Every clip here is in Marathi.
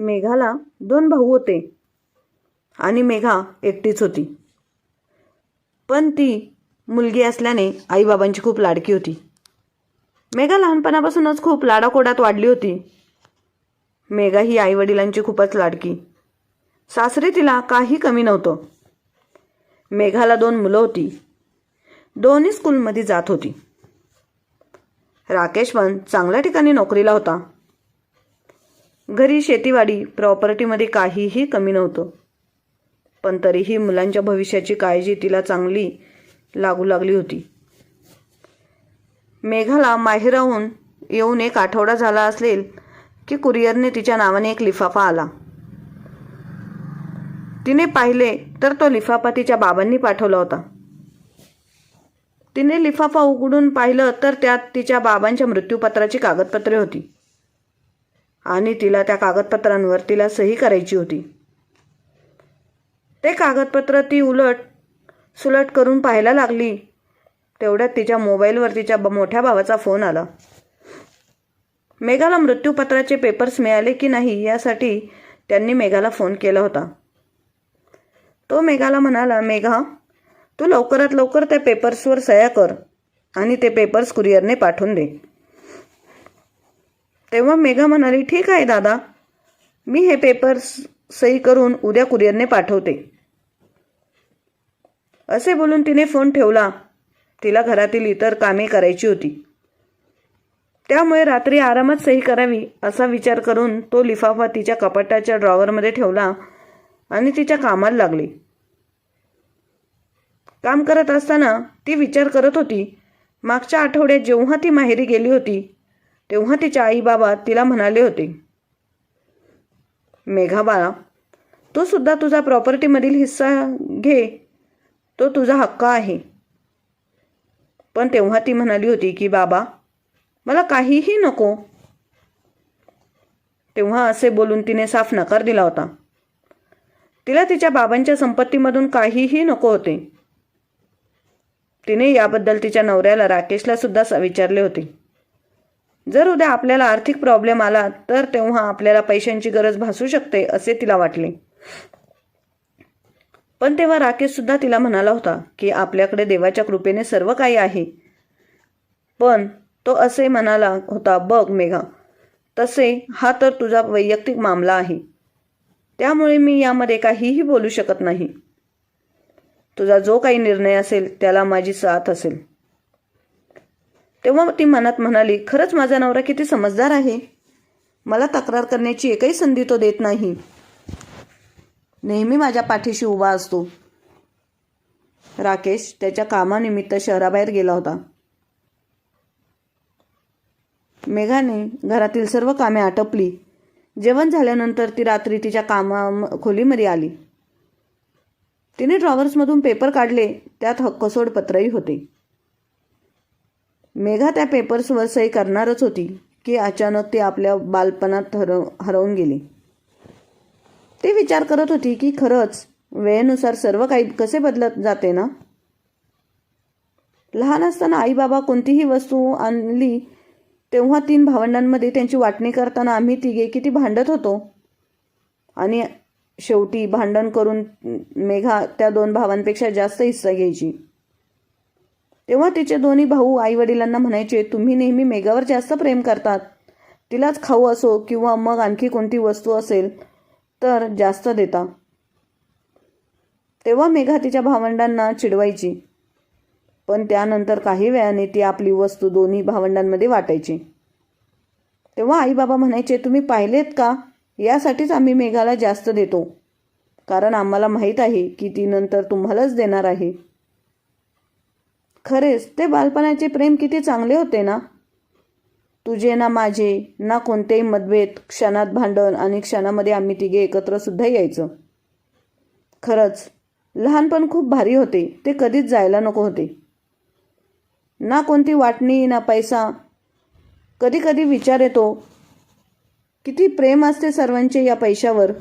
मेघाला दोन भाऊ होते. आणि मेघा एकटीच होती. पण ती मुलगी असल्याने आईबाबांची खूप लाडकी होती. मेघा लहानपणापासूनच खूप लाडाकोडात वाढली होती. मेघा ही आईवडिलांची खूपच लाडकी. सासरे तिला काही कमी नव्हतं. मेघाला दोन मुलं होती. दोन्ही स्कूलमध्ये जात होती. राकेश पण चांगल्या ठिकाणी नोकरीला होता. घरी शेतीवाडी प्रॉपर्टीमध्ये काहीही कमी नव्हतं. पण तरीही मुलांच्या भविष्याची काळजी तिला चांगली लागू लागली होती. मेघाला माहेराहून येऊन एक आठवडा झाला असेल की कुरिअरने तिच्या नावाने एक लिफाफा आला. तिने पाहिले तर तो लिफाफा तिच्या बाबांनी पाठवला होता. तिने लिफाफा उघडून पाहिलं तर त्यात तिच्या बाबांच्या मृत्यूपत्राची कागदपत्रे होती. आणि तिला त्या कागदपत्रांवर तिला सही करायची होती. ते कागदपत्र ती उलट सुलट करून पाहायला लागली. तेवढ्यात तिच्या मोबाईलवर तिच्या ब- मोठ्या भावाचा फोन आला. मेघाला मृत्यूपत्राचे पेपर्स मिळाले की नाही यासाठी त्यांनी मेघाला फोन केला होता. तो मेघाला म्हणाला मेघा तू लवकरात लवकर त्या पेपर्सवर सह्या कर आणि ते पेपर्स कुरिअरने पाठवून दे. तेव्हा मेघा म्हणाली ठीक आहे दादा. मी हे पेपर सही करून उद्या कुरिअरने पाठवते. असे बोलून तिने फोन ठेवला. तिला घरातील इतर कामे करायची होती. त्यामुळे रात्री आरामात सही करावी असा विचार करून तो लिफाफा तिच्या कपाटाच्या ड्रॉवरमध्ये ठेवला आणि तिच्या कामाला लागली. काम करत असताना ती विचार करत होती मागच्या आठवड्यात जेव्हा ती माहेरी गेली होती तेव्हा तिच्या आई बाबा तिला म्हणाले होते मेघाबाळा तो तू सुद्धा तुझा प्रॉपर्टीमधील हिस्सा घे. तो तुझा हक्क आहे. पण तेव्हा ती म्हणाली होती की बाबा मला काहीही नको. तेव्हा असे बोलून तिने साफ नकार दिला होता. तिला तिच्या बाबांच्या संपत्तीमधून काहीही नको होते. तिने याबद्दल तिच्या नवऱ्याला राकेशला सुद्धा स- विचारले होते. जर उद्या आपल्याला आर्थिक प्रॉब्लेम आला तर तेव्हा आपल्याला पैशांची गरज भासू शकते असे तिला वाटले. पण तेव्हा राकेश सुद्धा तिला म्हणाला होता की आपल्याकडे देवाच्या कृपेने सर्व काही आहे. पण तो असे म्हणाला होता बघ मेघा तसे हा तर तुझा वैयक्तिक मामला आहे. त्यामुळे मी यामध्ये काहीही बोलू शकत नाही. तुझा जो काही निर्णय असेल त्याला माझी साथ असेल. तेव्हा ती मनात म्हणाली खरंच माझा नवरा किती समजदार आहे. मला तक्रार करण्याची एकही संधी तो देत नाही. नेहमी माझ्या पाठीशी उभा असतो. राकेश त्याच्या कामानिमित्त शहराबाहेर गेला होता. मेघाने घरातील सर्व कामे आटपली. जेवण झाल्यानंतर ती रात्री तिच्या कामा खोलीमध्ये आली. तिने ड्रॉवर्समधून पेपर काढले. त्यात हक्कसोड पत्रही होते. मेघा त्या पेपर्सवर सही करणारच होती की अचानक ती आपल्या बालपणात हरव हरवून गेली. ती विचार करत होती की खरंच वेळेनुसार सर्व काही कसे बदलत जाते ना? लहान असताना आई बाबा कोणतीही वस्तू आणली तेव्हा तीन भावंडांमध्ये त्यांची वाटणी करताना आम्ही तिघे किती भांडत होतो. आणि शेवटी भांडण करून मेघा त्या दोन भावांपेक्षा जास्त हिस्सा घ्यायची. तेव्हा तिचे दोन्ही भाऊ आई वडिलांना म्हणायचे तुम्ही नेहमी मेघावर जास्त प्रेम करतात. तिलाच खाऊ असो किंवा मग आणखी कोणती वस्तू असेल तर जास्त देता. तेव्हा मेघा तिच्या भावंडांना चिडवायची. पण त्यानंतर काही वेळाने ती आपली वस्तू दोन्ही भावंडांमध्ये वाटायची. तेव्हा आई बाबा म्हणायचे तुम्ही पाहिलेत का? यासाठीच आम्ही मेघाला जास्त देतो. कारण आम्हाला माहीत आहे की ती नंतर तुम्हालाच देणार आहे. खरेच ते बालपणाचे प्रेम किती चांगले होते ना? तुझे ना माझे ना कोणतेही मतभेद क्षणात भांडण आणि क्षणामध्ये आम्ही तिघे एकत्र सुद्धा यायचं. खरंच लहानपण खूप भारी होते ते कधीच जायला नको होते. ना कोणती वाटणी ना पैसा. कधी कधी विचार येतो किती प्रेम असते सर्वांचे या पैशावर.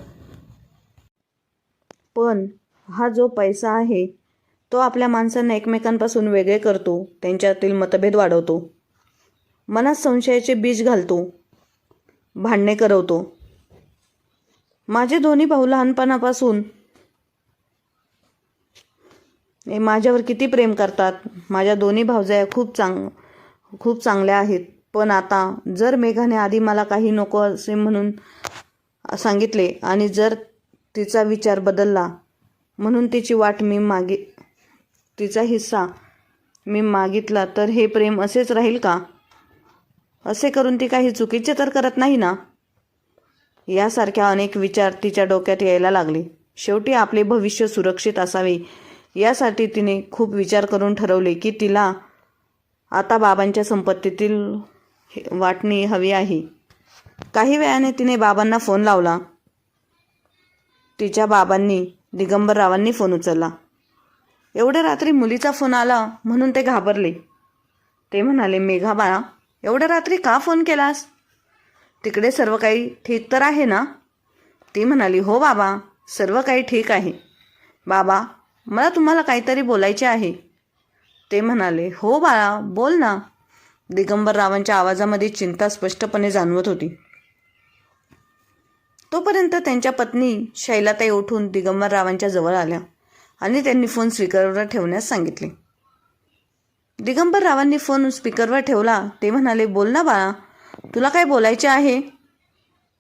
पण हा जो पैसा आहे तो आपल्या माणसांना एकमेकांपासून वेगळे करतो त्यांच्यातील मतभेद वाढवतो मनात संशयाचे बीज घालतो भांडणे करवतो. माझे दोन्ही भाऊ लहानपणापासून हे माझ्यावर किती प्रेम करतात. माझ्या दोन्ही भावजया खूप चांग खूप चांगल्या आहेत. पण आता जर मेघाने आधी मला काही नको असे म्हणून सांगितले आणि जर तिचा विचार बदलला म्हणून तिची वाट मी मागे तिचा हिस्सा मी मागितला तर हे प्रेम असेच राहील का? असे करून ती काही चुकीचे तर करत नाही ना? यासारख्या अनेक विचार तिच्या डोक्यात यायला लागले. शेवटी आपले भविष्य सुरक्षित असावे यासाठी तिने खूप विचार करून ठरवले की तिला आता बाबांच्या संपत्तीतील हे- वाटणी हवी आहे. काही वेळाने तिने बाबांना फोन लावला. तिच्या बाबांनी दिगंबररावांनी फोन उचलला. एवढ्या रात्री मुलीचा फोन आला म्हणून ते घाबरले. ते म्हणाले मेघा बाळा एवढ्या रात्री का फोन केलास? तिकडे सर्व काही ठीक तर आहे ना? ती म्हणाली हो बाबा सर्व काही ठीक आहे. बाबा मला तुम्हाला काहीतरी बोलायचे आहे. ते म्हणाले हो बाळा बोल ना. दिगंबररावांच्या आवाजामध्ये चिंता स्पष्टपणे जाणवत होती. तोपर्यंत त्यांच्या पत्नी शैलाताई उठून दिगंबररावांच्या जवळ आल्या. आणि त्यांनी फोन स्पीकरवर ठेवण्यास सांगितले. दिगंबररावांनी फोन स्पीकरवर ठेवला. ते म्हणाले बोल ना बाळा तुला काय बोलायचे आहे?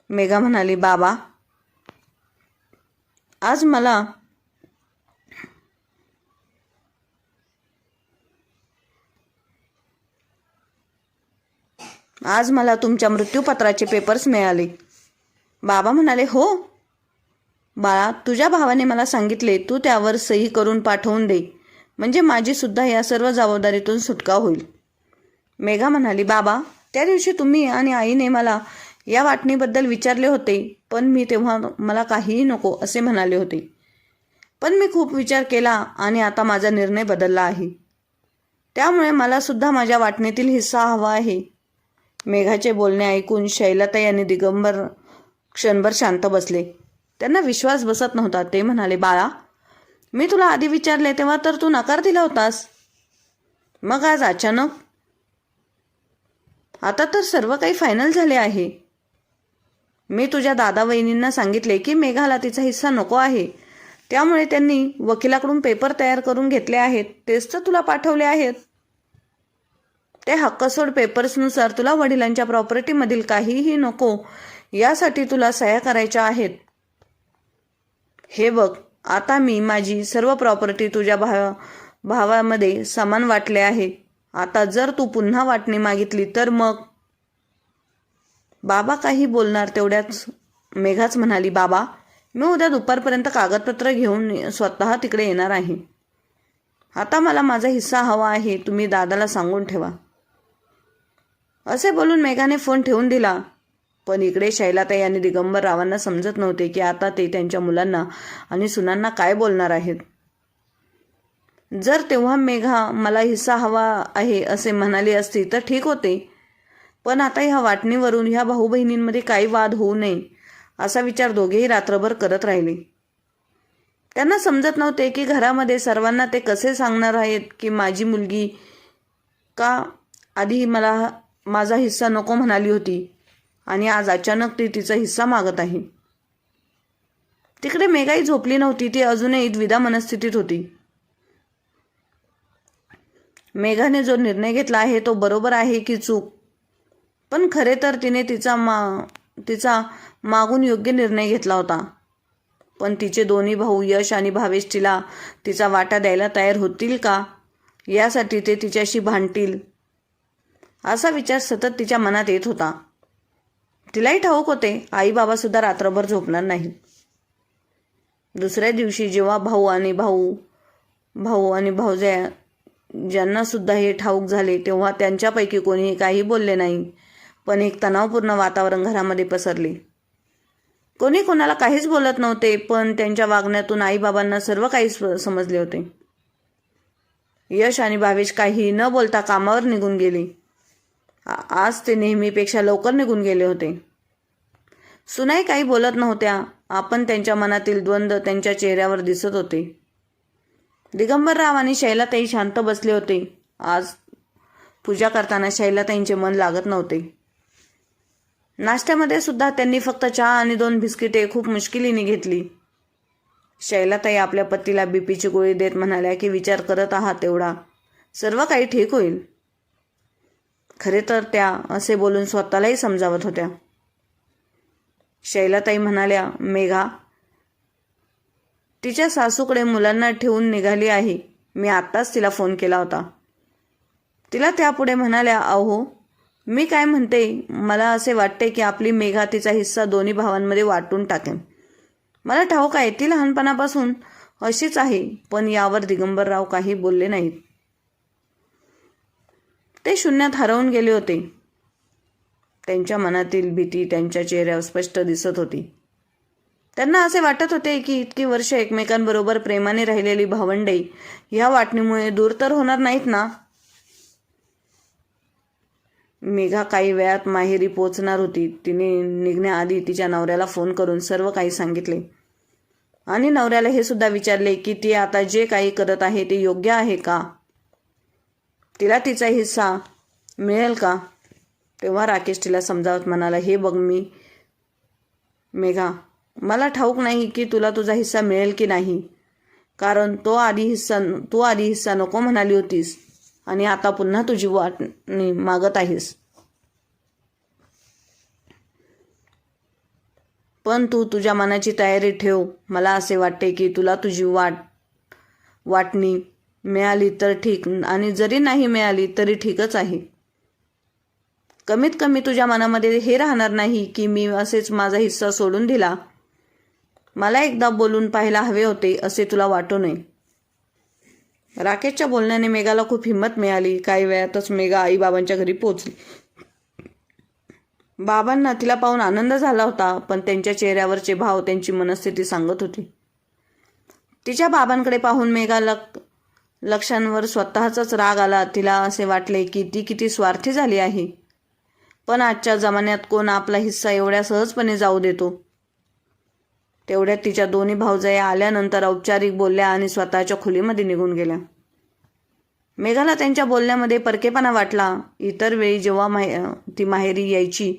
मेघा म्हणाली बाबा आज मला आज मला तुमच्या मृत्यूपत्राचे पेपर्स मिळाले. बाबा म्हणाले हो बाळा तुझ्या भावाने मला सांगितले तू त्यावर सही करून पाठवून दे. म्हणजे माझी सुद्धा या सर्व जबाबदारीतून सुटका होईल. मेघा म्हणाली बाबा त्या दिवशी तुम्ही आणि आईने मला या वाटणीबद्दल विचारले होते पण मी तेव्हा मला काहीही नको असे म्हणाले होते. पण मी खूप विचार केला आणि आता माझा निर्णय बदलला आहे. त्यामुळे मला सुद्धा माझ्या वाटणीतील हिस्सा हवा आहे. मेघाचे बोलणे ऐकून शैलता यांनी दिगंबर क्षणभर शांत बसले. त्यांना विश्वास बसत नव्हता. ते म्हणाले बाळा मी तुला आधी विचारले तेव्हा तर तू नकार दिला होतास. मग आज अचानक आता तर सर्व काही फायनल झाले आहे. मी तुझ्या दादा वहिनींना सांगितले की मेघाला तिचा हिस्सा नको आहे. त्यामुळे त्यांनी वकिलाकडून पेपर तयार करून घेतले आहेत. तेच तर तुला पाठवले आहेत. ते हक्कसोड पेपर्सनुसार तुला वडिलांच्या प्रॉपर्टीमधील काहीही नको यासाठी तुला सह्या करायच्या आहेत. हे बघ आता मी माझी सर्व प्रॉपर्टी तुझ्या भावा भावामध्ये समान वाटले आहे. आता जर तू पुन्हा वाटणी मागितली तर मग? बाबा काही बोलणार तेवढ्याच मेघाच म्हणाली बाबा मी उद्या दुपारपर्यंत कागदपत्र घेऊन स्वतः तिकडे येणार आहे. आता मला माझा हिस्सा हवा आहे तुम्ही दादाला सांगून ठेवा. असे बोलून मेघाने फोन ठेवून दिला. पण इकडे शैलाताई आणि दिगंबर रावांना समजत नव्हते की आता ते त्यांच्या मुलांना आणि सुनांना काय बोलणार आहेत. जर तेव्हा मेघा मला हिस्सा हवा आहे असे म्हणाली असती तर ठीक होते. पण आता ह्या वाटणीवरून ह्या भाऊ बहिणींमध्ये काही वाद होऊ नये असा विचार दोघेही रात्रभर करत राहिले. त्यांना समजत नव्हते की घरामध्ये सर्वांना ते कसे सांगणार आहेत की माझी मुलगी का आधी मला माझा हिस्सा नको म्हणाली होती. आणि आज अचानक ती तिचा हिस्सा मागत आहे. तिकडे मेघाई झोपली नव्हती ती अजूनही द्विधा मनस्थितीत होती. मेघाने जो निर्णय घेतला आहे तो बरोबर आहे की चूक. पण खरे तर तिने तिचा मा तिचा मागून योग्य निर्णय घेतला होता. पण तिचे दोन्ही भाऊ यश आणि भावेश तिला तिचा वाटा द्यायला तयार होतील का? यासाठी ते तिच्याशी भांडतील. असा विचार सतत तिच्या मनात येत होता. तिलाही ठाऊक होते. आईबाबासुद्धा रात्रभर झोपणार नाही. दुसऱ्या दिवशी जेव्हा भाऊ आणि भाऊ भाऊ आणि भाऊजया ज्यांना सुद्धा हे ठाऊक झाले तेव्हा त्यांच्यापैकी कोणीही काही बोलले नाही पण एक तणावपूर्ण वातावरण घरामध्ये पसरले. कोणी कोणाला काहीच बोलत नव्हते पण त्यांच्या वागण्यातून आईबाबांना सर्व काही समजले होते. यश आणि भावेश काही न बोलता कामावर निघून गेले. आज ते नेहमीपेक्षा लवकर निघून गेले होते. सुनाई काही बोलत नव्हत्या. आपण त्यांच्या मनातील द्वंद्व त्यांच्या चेहऱ्यावर दिसत होते. दिगंबरराव आणि शैलाताई शांत बसले होते. आज पूजा करताना शैलाताईंचे मन लागत नव्हते. नाश्त्यामध्ये सुद्धा त्यांनी फक्त चहा आणि दोन बिस्किटे खूप मुश्किलीने घेतली. शैलाताई आपल्या पतीला बीपीची गोळी देत म्हणाल्या की विचार करत आहात तेवढा. सर्व काही ठीक होईल. खरे तर त्या असे बोलून स्वतःलाही समजावत होत्या. शैलाताई म्हणाल्या मेघा तिच्या सासूकडे मुलांना ठेवून निघाली आहे. मी आत्ताच तिला फोन केला होता. तिला त्यापुढे म्हणाल्या अहो मी काय म्हणते? मला असे वाटते की आपली मेघा तिचा हिस्सा दोन्ही भावांमध्ये वाटून टाकेन. मला ठाऊक आहे ती लहानपणापासून अशीच आहे पण यावर दिगंबरराव काही बोलले नाहीत. ते शून्यात हरवून गेले होते. त्यांच्या मनातील भीती त्यांच्या चेहऱ्यावर स्पष्ट दिसत होती. त्यांना असे वाटत होते की इतकी वर्ष एकमेकांबरोबर प्रेमाने राहिलेली भावंडे ह्या वाटणीमुळे दूर तर होणार नाहीत ना? मेघा काही वेळात माहेरी पोचणार होती. तिने निघण्याआधी तिच्या नवऱ्याला फोन करून सर्व काही सांगितले. आणि नवऱ्याला हे सुद्धा विचारले की ती आता जे काही करत आहे ते योग्य आहे का? तिला तिचा हिस्सा मिळेल का? तेव्हा राकेश तिला समजावत म्हणाला हे बघ मी मेघा मला ठाऊक नाही की तुला तुझा हिस्सा मिळेल की नाही. कारण तो आधी हिस्सा तू आधी हिस्सा नको म्हणाली होतीस आणि आता पुन्हा तुझी वाटणी मागत आहेस. पण तू तुझ्या मनाची तयारी ठेव. मला असे वाटते की तुला तुझी वाट वाटणी मिळाली तर ठीक. आणि जरी नाही मिळाली तरी ठीकच आहे. कमीत कमी तुझ्या मनामध्ये हे राहणार नाही की मी असेच माझा हिस्सा सोडून दिला. मला एकदा बोलून पाहायला हवे होते असे तुला वाटू नये. राकेशच्या बोलण्याने मेघाला खूप हिंमत मिळाली. काही वेळातच मेघा आईबाबांच्या घरी पोचली बाबांना तिला पाहून आनंद झाला होता पण त्यांच्या चेहऱ्यावरचे भाव त्यांची मनस्थिती सांगत होती. तिच्या बाबांकडे पाहून मेघाला लक्षांवर स्वतःचाच राग आला तिला असे वाटले की ती किती स्वार्थी झाली आहे. पण आजच्या जमान्यात कोण आपला हिस्सा एवढ्या सहजपणे जाऊ देतो? तेवढ्यात तिच्या दोन्ही भाऊजाया आल्यानंतर औपचारिक बोलल्या आणि स्वतःच्या खोलीमध्ये निघून गेल्या. मेघाला त्यांच्या बोलण्यामध्ये परकेपणा वाटला. इतर वेळी जेव्हा माहे ती माहेरी यायची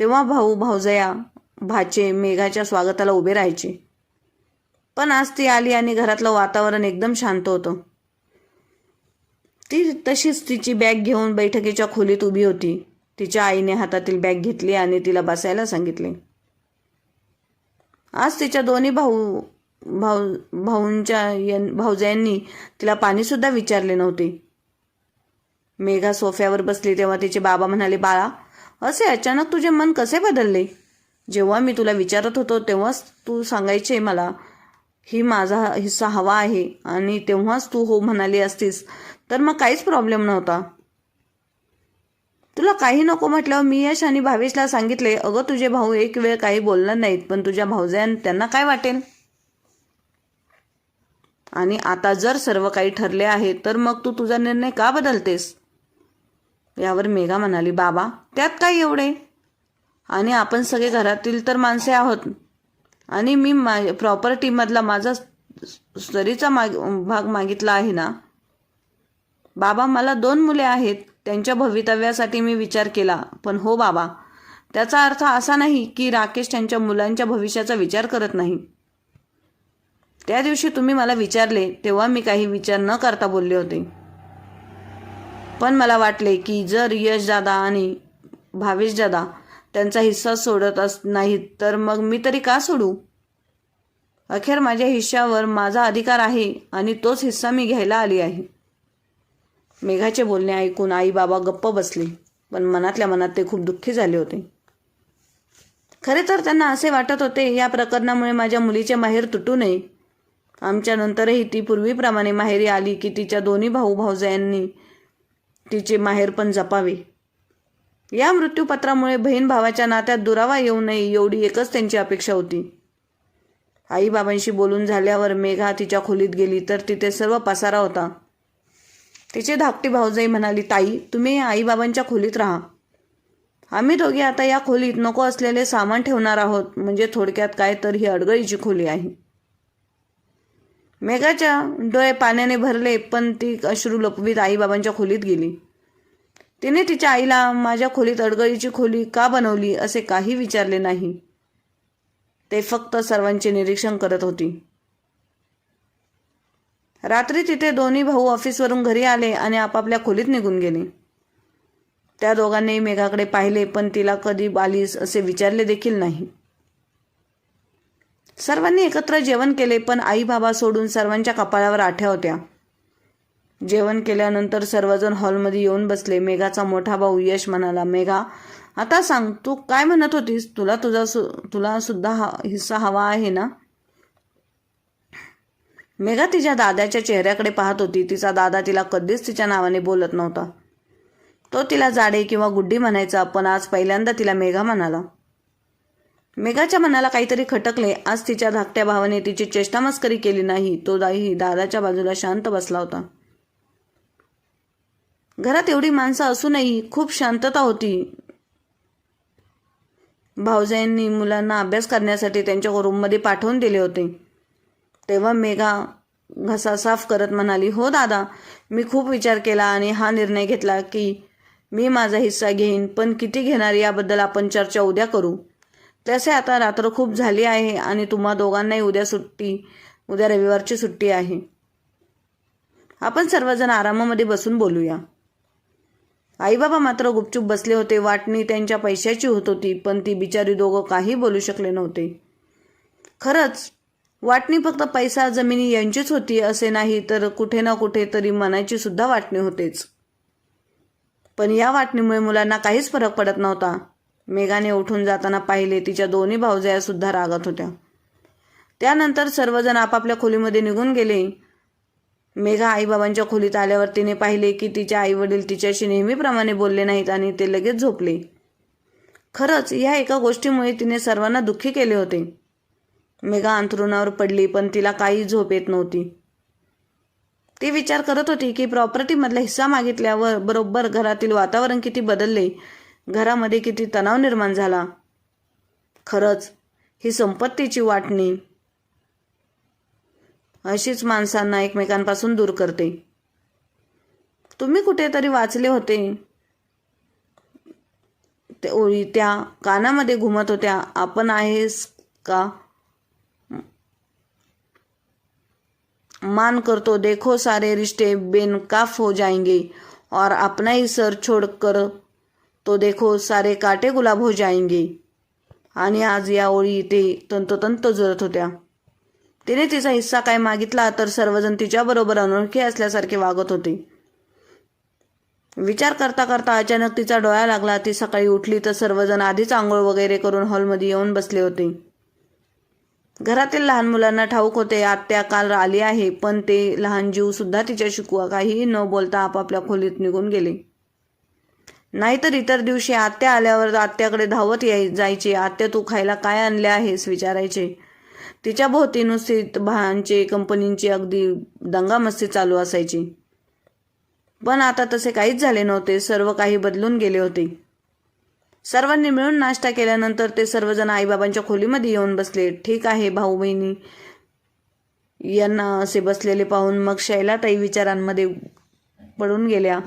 तेव्हा भाऊ भाऊजया भाचे मेघाच्या स्वागताला उभे राहायचे. पण आज ती आली आणि घरातलं वातावरण एकदम शांत होतं. ती तशीच तिची बॅग घेऊन बैठकीच्या खोलीत उभी होती. तिच्या आईने हातातील बॅग घेतली आणि तिला बसायला सांगितले. आज तिच्या दोन्ही भाऊ भाऊ भाऊंच्या भाऊजयांनी भाऊजायांनी तिला पाणीसुद्धा विचारले नव्हते. मेघा सोफ्यावर बसली तेव्हा तिचे बाबा म्हणाले बाळा असे अचानक तुझे मन कसे बदलले? जेव्हा मी तुला विचारत होतो तेव्हाच तू सांगायचे मला ही माझा हिस्सा हवा आहे आणि तेव्हाच तू हो म्हणाली असतीस. तर मग काहीच प्रॉब्लेम नव्हता. तुला काही नको म्हटल्यावर मी यश आणि भावेशला सांगितले अगं तुझे भाऊ एक वेळ काही बोलणार नाहीत पण तुझ्या भाऊजान त्यांना काय वाटेल? आणि आता जर सर्व काही ठरले आहे तर मग तू तुझा निर्णय का बदलतेस? यावर मेघा म्हणाली बाबा त्यात काय एवढे? आणि आपण सगळे घरातील तर माणसे आहोत. आणि मी मा प्रॉपर्टीमधला माझा सरीचा माग भाग मागितला आहे ना बाबा मला दोन मुले आहेत. त्यांच्या भवितव्यासाठी मी विचार केला. पण हो बाबा त्याचा अर्थ असा नाही की राकेश त्यांच्या मुलांच्या भविष्याचा विचार करत नाही. त्या दिवशी तुम्ही मला विचारले तेव्हा मी काही विचार न करता बोलले होते. पण मला वाटले की जर यश दादा आणि भावेश दादा त्यांचा हिस्सा सोडत अस नाहीत तर मग मी तरी का सोडू? अखेर माझ्या हिश्श्यावर माझा अधिकार आहे आणि तोच हिस्सा मी घ्यायला आली आहे. मेघाचे बोलणे ऐकून आई बाबा गप्प बसले. पण मनातल्या मनात ते खूप दुःखी झाले होते. खरे तर त्यांना असे वाटत होते या प्रकरणामुळे माझ्या मुलीचे माहेर तुटू नये. आमच्यानंतरही ती पूर्वीप्रमाणे माहेरी आली की तिच्या दोन्ही भाऊ भाऊजायांनी तिचे माहेर पण जपावे. या मृत्यूपत्रामुळे बहीण भावाच्या नात्यात दुरावा येऊ नये एवढी एकच त्यांची अपेक्षा होती. आईबाबांशी बोलून झाल्यावर मेघा तिच्या खोलीत गेली तर तिथे सर्व पसारा होता. तिचे धाकटी भाऊजाई म्हणाली ताई तुम्ही आईबाबांच्या खोलीत राहा. आम्ही दोघे आता या खोलीत नको असलेले सामान ठेवणार आहोत. म्हणजे थोडक्यात काय तर ही अडगळीची खोली आहे. मेघाच्या डोळे पाण्याने भरले पण ती अश्रू लपवीत आईबाबांच्या खोलीत गेली. तिने तिच्या आईला माझ्या खोलीत अडगळीची खोली का बनवली असे काही विचारले नाही. ते फक्त सर्वांचे निरीक्षण करत होती. रात्री तिथे दोन्ही भाऊ ऑफिसवरून घरी आले आणि आपापल्या खोलीत निघून गेले. त्या दोघांनी मेघाकडे पाहिले पण तिला कधी आलीस असे विचारले देखील नाही. सर्वांनी एकत्र जेवण केले पण आई बाबा सोडून सर्वांच्या कपाळावर आठ्या होत्या. जेवण केल्यानंतर सर्वजण हॉलमध्ये येऊन बसले. मेघाचा मोठा भाऊ यश म्हणाला मेघा आता सांग तू काय म्हणत होतीस? तुला तुझा सु तुला सुद्धा हा हिस्सा हवा आहे ना? मेघा तिच्या दादाच्या चेहऱ्याकडे पाहत होती. तिचा दादा तिला कधीच तिच्या नावाने बोलत नव्हता. तो तिला जाडे किंवा गुड्डी म्हणायचा पण आज पहिल्यांदा तिला मेघा म्हणाला. मेघाच्या मनाला काहीतरी खटकले. आज तिच्या धाकट्या भावाने तिची चेष्टामस्करी केली नाही. तो दाही दादाच्या बाजूला शांत बसला होता. घरात एवढी माणसं असूनही खूप शांतता होती. भाऊजाईंनी मुलांना अभ्यास करण्यासाठी त्यांच्या रूममध्ये पाठवून दिले होते. तेव्हा मेघा घसा साफ करत म्हणाली हो दादा मी खूप विचार केला आणि हा निर्णय घेतला की मी माझा हिस्सा घेईन पण किती घेणार याबद्दल आपण चर्चा उद्या करू. तसे आता रात्र खूप झाली आहे आणि तुम्हा दोघांनाही उद्या सुट्टी उद्या रविवारची सुट्टी आहे. आपण सर्वजण आरामामध्ये बसून बोलूया. आईबाबा मात्र गुपचूप बसले होते. वाटणी त्यांच्या पैशाची होत होती पण ती बिचारी दोघं काही बोलू शकले नव्हते. खरंच वाटणी फक्त पैसा जमिनी यांचीच होती असे नाही तर कुठे ना कुठे तरी मनाची सुद्धा वाटणी होतेच. पण या वाटणीमुळे मुलांना काहीच फरक पडत नव्हता. मेघाने उठून जाताना पाहिले तिच्या दोन्ही भावजया सुद्धा रागत होत्या. त्यानंतर सर्वजण आपापल्या खोलीमध्ये निघून गेले. मेघा आईबाबांच्या खोलीत आल्यावर तिने पाहिले की तिचे आई वडील तिच्याशी नेहमीप्रमाणे बोलले नाहीत आणि ते लगेच झोपले. खरंच या एका गोष्टीमुळे तिने सर्वांना दुःखी केले होते. मेघा अंथरुणावर पडली पण तिला काही झोप येत नव्हती. ती विचार करत होती की प्रॉपर्टीमधला हिस्सा मागितल्यावर बरोबर घरातील वातावरण किती बदलले घरामध्ये किती तणाव निर्माण झाला. खरंच ही संपत्तीची वाटणी अशीच माणसांना एकमेकांपासून दूर करते. तुम्ही कुठेतरी वाचले होते. ते ओळी त्या कानामध्ये घुमत होत्या. आपण आहेस का? मान कर तो देखो सारे रिश्ते बेनकाफ हो जाएंगे। और अपना ही सर छोडकर तो देखो सारे काटे गुलाब हो जाएंगे। आणि आज या ओळी ते तंतोतंत जुळत होत्या। तिने तिचा हिस्सा काय मागितला तर सर्वजण तिच्याबरोबर अनोळखी असल्यासारखे वागत होते। विचार करता करता अचानक तिचा डोळा लागला. ती सकाळी उठली तर सर्वजण आधीच आंघोळ वगैरे करून हॉलमध्ये येऊन बसले होते. घरातील लहान मुलांना ठाऊक होते आत्या काल आली आहे पण ते लहान जीव सुद्धा तिच्या शिकवा काहीही न बोलता आपापल्या खोलीत निघून गेले. नाहीतर इतर दिवशी आत्या आल्यावर आत्याकडे धावत याय जायचे. आत्या तू खायला काय आणले आहेस? विचारायचे. तिच्या भोवती नुसती भांचे कंपनींची अगदी दंगामस्ती चालू असायची. पण आता तसे काहीच झाले नव्हते. सर्व काही बदलून गेले होते. सर्वांनी मिळून नाश्ता केल्यानंतर ते सर्वजण आईबाबांच्या खोलीमध्ये येऊन बसले. ठीक आहे भाऊ बहिणी यांना असे बसलेले पाहून मग शैलाताई विचारांमध्ये पडून गेल्या.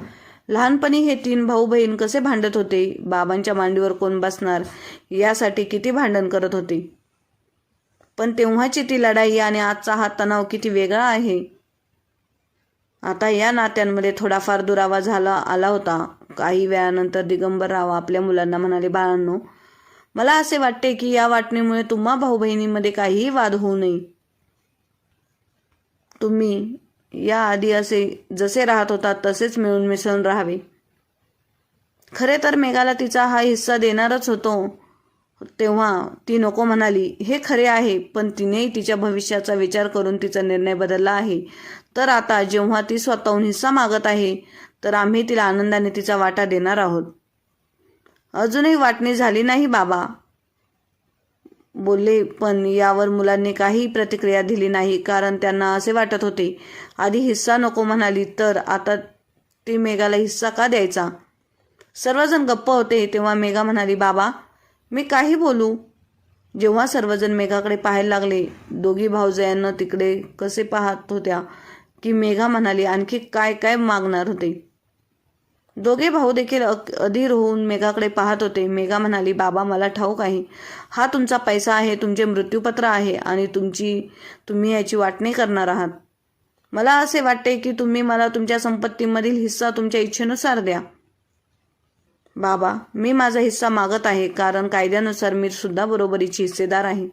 लहानपणी हे तीन भाऊ बहीण कसे भांडत होते? बाबांच्या मांडीवर कोण बसणार? यासाठी किती भांडण करत होते? पण तेव्हाची ती लढाई आणि आजचा हा तणाव किती वेगळा आहे. आता या नात्यांमध्ये थोडाफार दुरावा झाला आला होता. काही वेळानंतर दिगंबरराव आपल्या मुलांना म्हणाले बाळांनो मला असे वाटते की या वाटणीमुळे तुम्हा भाऊ बहिणीमध्ये काहीही वाद होऊ नये. तुम्ही याआधी असे जसे राहत होता तसेच मिळून मिसळून राहावे. खरे तर मेघाला तिचा हा हिस्सा देणारच होतो. तेव्हा ती नको म्हणाली हे खरे आहे पण तिनेही तिच्या भविष्याचा विचार करून तिचा निर्णय बदलला आहे. तर आता जेव्हा ती स्वतःहून हिस्सा मागत आहे तर आम्ही तिला आनंदाने तिचा वाटा देणार आहोत. अजूनही वाटणी झाली नाही बाबा. बोलले पण यावर मुलांनी काही प्रतिक्रिया दिली नाही कारण त्यांना असे वाटत होते. आधी हिस्सा नको म्हणाली तर आता ती मेघाला हिस्सा का द्यायचा? सर्वजण गप्प होते तेव्हा मेघा म्हणाली बाबा मी काही बोलू. जेव्हा सर्वजण मेघाकडे पाहायला लागले दोघी भाऊजयांना तिकडे कसे पाहत होत्या की मेघा म्हणाली आणखी काय काय मागणार होते? दोघे भाऊ देखील अक- अधीर होऊन मेघाकडे पाहत होते. मेघा म्हणाली बाबा मला ठाऊक आहे. हा तुमचा पैसा आहे तुमचे मृत्यूपत्र आहे आणि तुमची तुम्ही याची वाटणी करणार आहात. मला असे वाटते की तुम्ही मला तुमच्या संपत्तीमधील हिस्सा तुमच्या इच्छेनुसार द्या. बाबा मी माझा हिस्सा मागत आहे कारण कायद्यानुसार मी सुद्धा बरोबरीची हिस्सेदार आहे.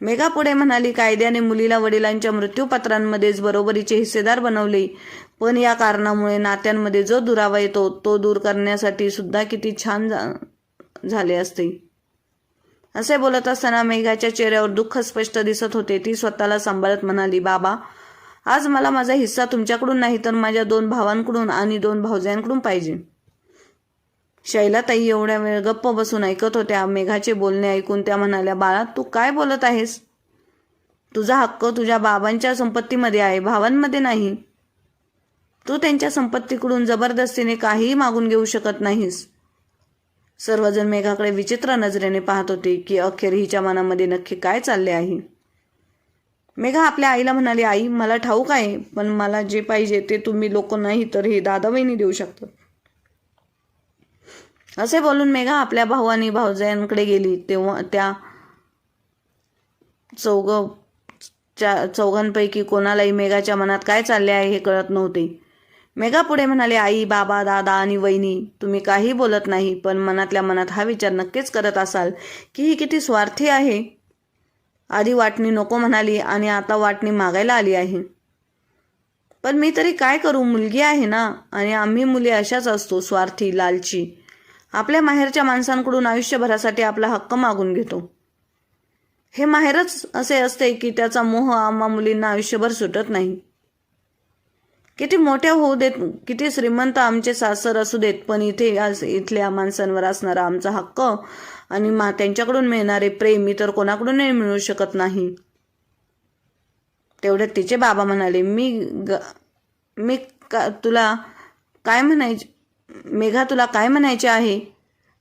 मेघा पुढे म्हणाली कायद्याने मुलीला वडिलांच्या मृत्यूपत्रांमध्येच बरोबरीचे हिस्सेदार बनवले. पण या कारणामुळे नात्यांमध्ये जो दुरावा येतो तो दूर करण्यासाठी सुद्धा किती छान झा- झाले असते. असे बोलत असताना मेघाच्या चेहऱ्यावर दुःख स्पष्ट दिसत होते. ती स्वतःला सांभाळत म्हणाली बाबा आज मला माझा हिस्सा तुमच्याकडून नाही तर माझ्या दोन भावांकडून आणि दोन भाऊजांकडून पाहिजे. शैलाताई एवढ्या वेळ गप्प बसून ऐकत होत्या. मेघाचे बोलणे ऐकून त्या म्हणाल्या बाळा तू काय बोलत आहेस? तुझा हक्क तुझ्या बाबांच्या संपत्तीमध्ये आहे भावांमध्ये नाही. तू त्यांच्या संपत्तीकडून जबरदस्तीने काहीही मागून घेऊ शकत नाहीस. सर्वजण मेघाकडे विचित्र नजरेने पाहत होते की अखेर हिच्या मनामध्ये नक्की काय चालले आहे. मेघा आपल्या आईला म्हणाली आई मला ठाऊक आहे पण मला जे पाहिजे ते तुम्ही लोक नाही तर हे दादा बहिणी देऊ शकतात. असे बोलून मेघा आपल्या भाऊ आणि भाऊजायांकडे गेली. तेव्हा त्या चौघ चौघांपैकी कोणालाही मेघाच्या मनात काय चालले आहे हे कळत नव्हते. मेघा पुढे म्हणाले आई बाबा दादा आणि वहिनी तुम्ही काही बोलत नाही पण मनातल्या मनात हा विचार नक्कीच करत असाल की ही किती स्वार्थी आहे. आधी वाटणी नको म्हणाली आणि आता वाटणी मागायला आली आहे. पण मी तरी काय करू? मुलगी आहे ना आणि आम्ही मुली अशाच असतो स्वार्थी लालची. आपल्या माहेरच्या माणसांकडून आयुष्यभरासाठी आपला हक्क मागून घेतो. हे माहेरच असे असते की त्याचा मोह आम्हा मुलींना आयुष्यभर सुटत नाही. किती मोठ्या होऊ देत किती श्रीमंत आमचे सासर असू देत पण इथे इथल्या माणसांवर असणारा आमचा हक्क आणि मा त्यांच्याकडून मिळणारे प्रेम इतर कोणाकडूनही मिळू शकत नाही. तेवढ्यात तिचे बाबा म्हणाले मी ग मी का तुला काय म्हणायचे मेघा तुला काय म्हणायचे आहे?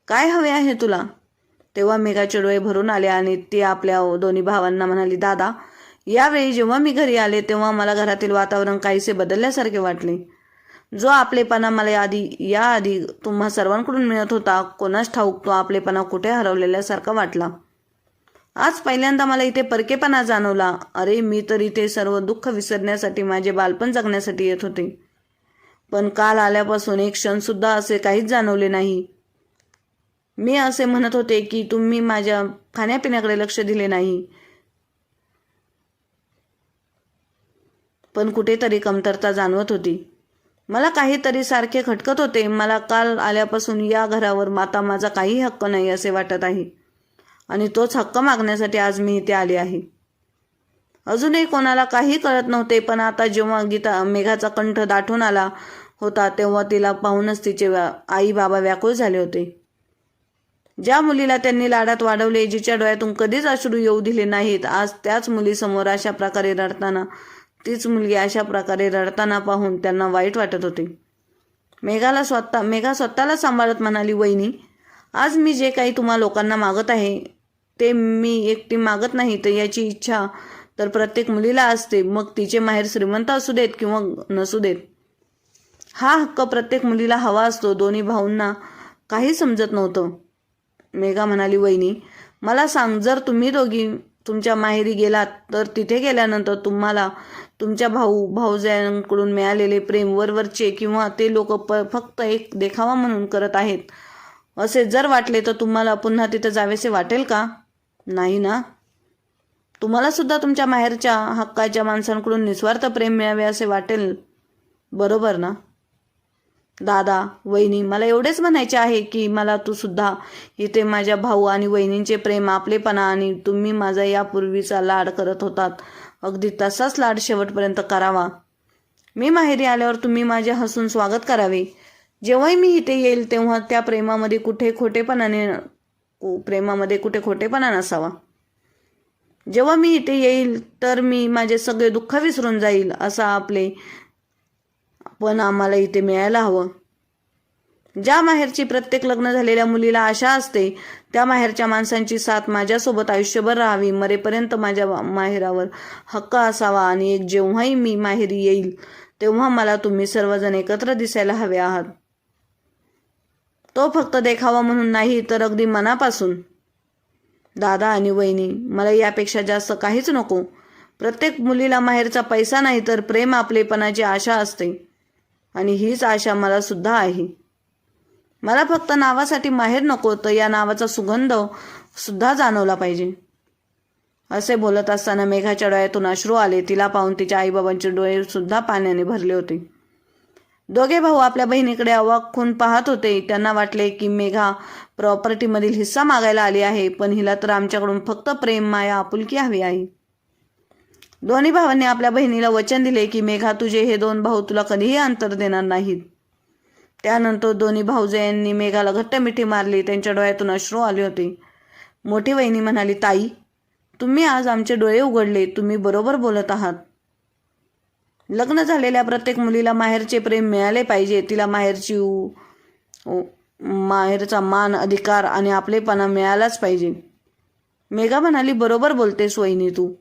काय हवे आहे तुला? तेव्हा मेघाचे डोळे भरून आले आणि ती आपल्या दोन्ही भावांना म्हणाली दादा यावेळी जेव्हा मी घरी आले तेव्हा मला घरातील वातावरण काहीसे बदलल्यासारखे वाटले. जो आपलेपणा मला आधी याआधी तुम्हा सर्वांकडून मिळत होता कोणाच ठाऊक तो आपलेपणा कुठे हरवलेल्यासारखा वाटला. आज पहिल्यांदा मला इथे परकेपणा जाणवला. अरे मी तर इथे सर्व दुःख विसरण्यासाठी माझे बालपण जगण्यासाठी येत होते. पण काल आल्यापासून एक क्षण सुद्धा असे काहीच जाणवले नाही. मी असे म्हणत होते की तुम्ही माझ्या खाण्यापिण्याकडे लक्ष दिले नाही. पण कुठेतरी कमतरता जाणवत होती. मला काहीतरी सारखे खटकत होते. मला काल आल्यापासून या घरावर माता माझा काही हक्क नाही असे वाटत आहे. आणि तोच हक्क मागण्यासाठी आज मी इथे आले आहे. अजूनही कोणाला काही कळत नव्हते पण आता जेव्हा गीता मेघाचा कंठ दाटून आला होता तेव्हा तिला पाहूनच तिचे व्या- आई बाबा व्याकुळ झाले होते. ज्या मुलीला त्यांनी लाडात वाढवले जिच्या डोळ्यातून कधीच अश्रू येऊ दिले नाहीत आज त्याच मुलीसमोर अशा प्रकारे रडताना तीच मुलगी अशा प्रकारे रडताना पाहून त्यांना वाईट वाटत होते. मेघाला स्वतः मेघा स्वतःला सांभाळत म्हणाली वहिनी आज मी जे काही तुम्हा लोकांना मागत आहे ते मी एकटी मागत नाही तर याची इच्छा तर प्रत्येक मुलीला असते. मग तिचे माहेर श्रीमंत असू देत किंवा नसू देत? हा हक्क प्रत्येक मुलीला हवा असतो. दोन्ही भाऊंना काही समजत नव्हतं. मेघा म्हणाली वहिनी मला सांग जर तुम्ही दोघी तुमच्या माहेरी गेलात तर तिथे गेल्यानंतर तुम्हाला तुमच्या भाऊ भाऊजायांकडून मिळालेले प्रेम वरवरचे किंवा ते लोक प फक्त एक देखावा म्हणून करत आहेत. असे जर वाटले तर तुम्हाला पुन्हा तिथे जावेसे वाटेल का? नाही ना? तुम्हाला सुद्धा तुमच्या माहेरच्या हक्काच्या माणसांकडून निस्वार्थ प्रेम मिळावे असे वाटेल. बरोबर ना? दादा वहिनी मला एवढेच म्हणायचे आहे की मला तू सुद्धा इथे माझ्या भाऊ आणि वहिनींचे प्रेम आपलेपणा आणि तुम्ही माझा यापूर्वीचा लाड करत होतात. अगदी तसाच लाड शेवटपर्यंत करावा. मी माहेरी आल्यावर तुम्ही माझे हसून स्वागत करावे. जेव्हाही मी इथे येईल तेव्हा त्या प्रेमामध्ये कुठे खोटेपणाने प्रेमामध्ये कुठे खोटेपणा नसावा. जेव्हा मी इथे येईल तर मी माझे सगळे दुःख विसरून जाईल असा आपले पण आम्हाला इथे मिळायला हवं. ज्या माहेरची प्रत्येक लग्न झालेल्या मुलीला आशा असते त्या माहेरच्या माणसांची साथ माझ्यासोबत आयुष्यभर राहावी मरेपर्यंत माझ्या माहेरावर हक्क असावा आणि एक जेव्हाही मी माहेरी येईल तेव्हा मला तुम्ही सर्वजण एकत्र दिसायला हवे आहात. तो फक्त देखावा म्हणून नाही तर अगदी मनापासून. दादा आणि वहिनी मला यापेक्षा जास्त काहीच नको. प्रत्येक मुलीला माहेरचा पैसा नाही तर प्रेम आपलेपणाची आशा असते. आणि हीच आशा मला सुद्धा आहे. मला फक्त नावासाठी माहेर नको तर या नावाचा सुगंध सुद्धा जाणवला पाहिजे. असे बोलत असताना मेघाच्या डोळ्यातून अश्रू आले. तिला पाहून तिच्या आईबाबांचे डोळे सुद्धा पाण्याने भरले होते. दोघे भाऊ आपल्या बहिणीकडे अवाक पाहत होते. त्यांना वाटले की मेघा प्रॉपर्टीमधील हिस्सा मागायला आली आहे पण हिला तर आमच्याकडून फक्त प्रेम माया आपुलकी हवी आहे. दोन्ही भावांनी आपल्या बहिणीला वचन दिले की मेघा तुझे हे दोन भाऊ तुला कधीही अंतर देणार नाहीत. त्यानंतर दोन्ही भाऊजयांनी मेघाला घट्ट मिठी मारली. त्यांच्या डोळ्यातून अश्रू आले होते. मोठी वहिनी म्हणाली ताई तुम्ही आज आमचे डोळे उघडले. तुम्ही बरोबर बोलत आहात. लग्न झालेल्या प्रत्येक मुलीला माहेरचे प्रेम मिळाले पाहिजे. तिला माहेरची माहेरचा मान अधिकार आणि आपलेपणा मिळालाच पाहिजे. मेघा म्हणाली बरोबर बोलतेस वहिनी तू.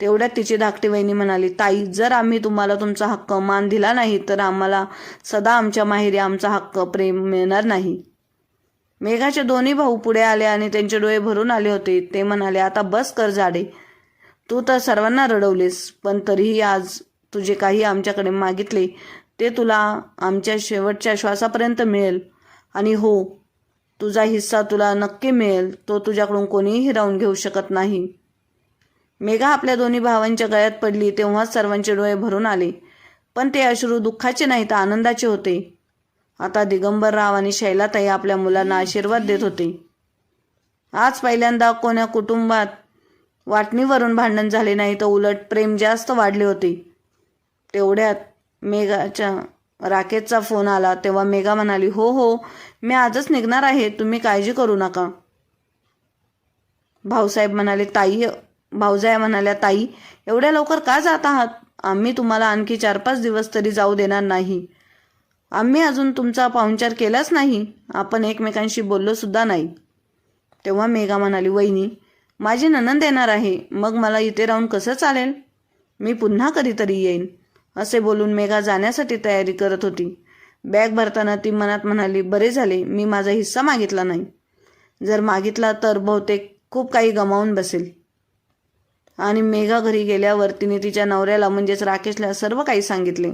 तेवढ्यात तिची धाकटी वहिनी म्हणाली ताई जर आम्ही तुम्हाला तुमचा हक्क मान दिला नाही तर आम्हाला सदा आमच्या माहेरी आमचा हक्क प्रेम मिळणार नाही. मेघाचे दोन्ही भाऊ पुढे आले आणि त्यांचे डोळे भरून आले होते. ते म्हणाले आता बस कर जाडे. तू तर सर्वांना रडवलेस पण तरीही आज तुझे काही आमच्याकडे मागितले. ते तुला आमच्या शेवटच्या श्वासापर्यंत मिळेल. आणि हो तुझा हिस्सा तुला नक्की मिळेल. तो तुझ्याकडून कोणीही हिरावून घेऊ शकत नाही. मेघा आपल्या दोन्ही भावांच्या गळ्यात पडली तेव्हाच सर्वांचे डोळे भरून आले. पण ते अश्रू दुःखाचे नाही तर आनंदाचे होते. आता दिगंबरराव आणि शैलाताई आपल्या मुलांना आशीर्वाद देत होते. आज पहिल्यांदा कोण्या कुटुंबात वाटणीवरून भांडण झाले नाही तर उलट प्रेम जास्त वाढले होते. तेवढ्यात मेघाच्या राकेशचा फोन आला तेव्हा मेघा म्हणाली हो हो मी आजच निघणार आहे तुम्ही काळजी करू नका. भाऊसाहेब म्हणाले ताई भाऊजाया म्हणाल्या ताई एवढ्या लवकर का जात आहात? आम्ही तुम्हाला आणखी चार पाच दिवस तरी जाऊ देणार नाही. आम्ही अजून तुमचा पाहुणचार केलाच नाही. आपण एकमेकांशी बोललो सुद्धा नाही. तेव्हा मेघा म्हणाली वहिनी माझी ननंद येणार आहे. मग मला इथे राहून कसं चालेल? मी पुन्हा कधीतरी येईन. असे बोलून मेघा जाण्यासाठी तयारी करत होती. बॅग भरताना ती मनात म्हणाली बरे झाले. मी माझा हिस्सा मागितला नाही. जर मागितला तर बहुतेक खूप काही गमावून बसेल. आणि मेघा घरी गेल्यावर तिने तिच्या नवऱ्याला म्हणजेच राकेशला सर्व काही सांगितले.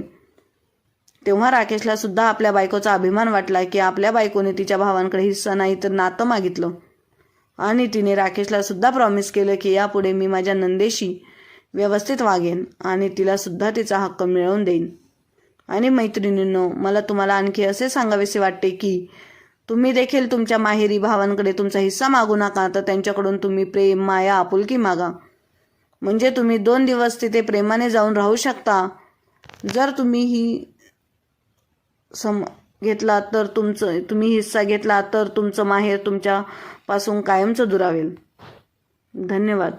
तेव्हा राकेशला सुद्धा आपल्या बायकोचा अभिमान वाटला की आपल्या बायकोने तिच्या भावांकडे हिस्सा नाही तर नातं मागितलं. आणि तिने राकेशला सुद्धा प्रॉमिस केलं की यापुढे मी माझ्या नंदेशी व्यवस्थित वागेन आणि तिला सुद्धा तिचा हक्क मिळवून देईन. आणि मैत्रिणींनो मला तुम्हाला आणखी असे सांगावेसे वाटते की तुम्ही देखील तुमच्या माहेरी भावांकडे तुमचा हिस्सा मागू नका तर त्यांच्याकडून तुम्ही प्रेम माया आपुलकी मागा. म्हणजे तुम्ही दोन दिवस तिथे प्रेमाने जाऊन राहू शकता. जर तुम्ही ही सम घेतला तर तुमचं तुम्ही हिस्सा घेतला तर तुमचं माहेर तुमच्यापासून कायमचं दुरावेल. धन्यवाद.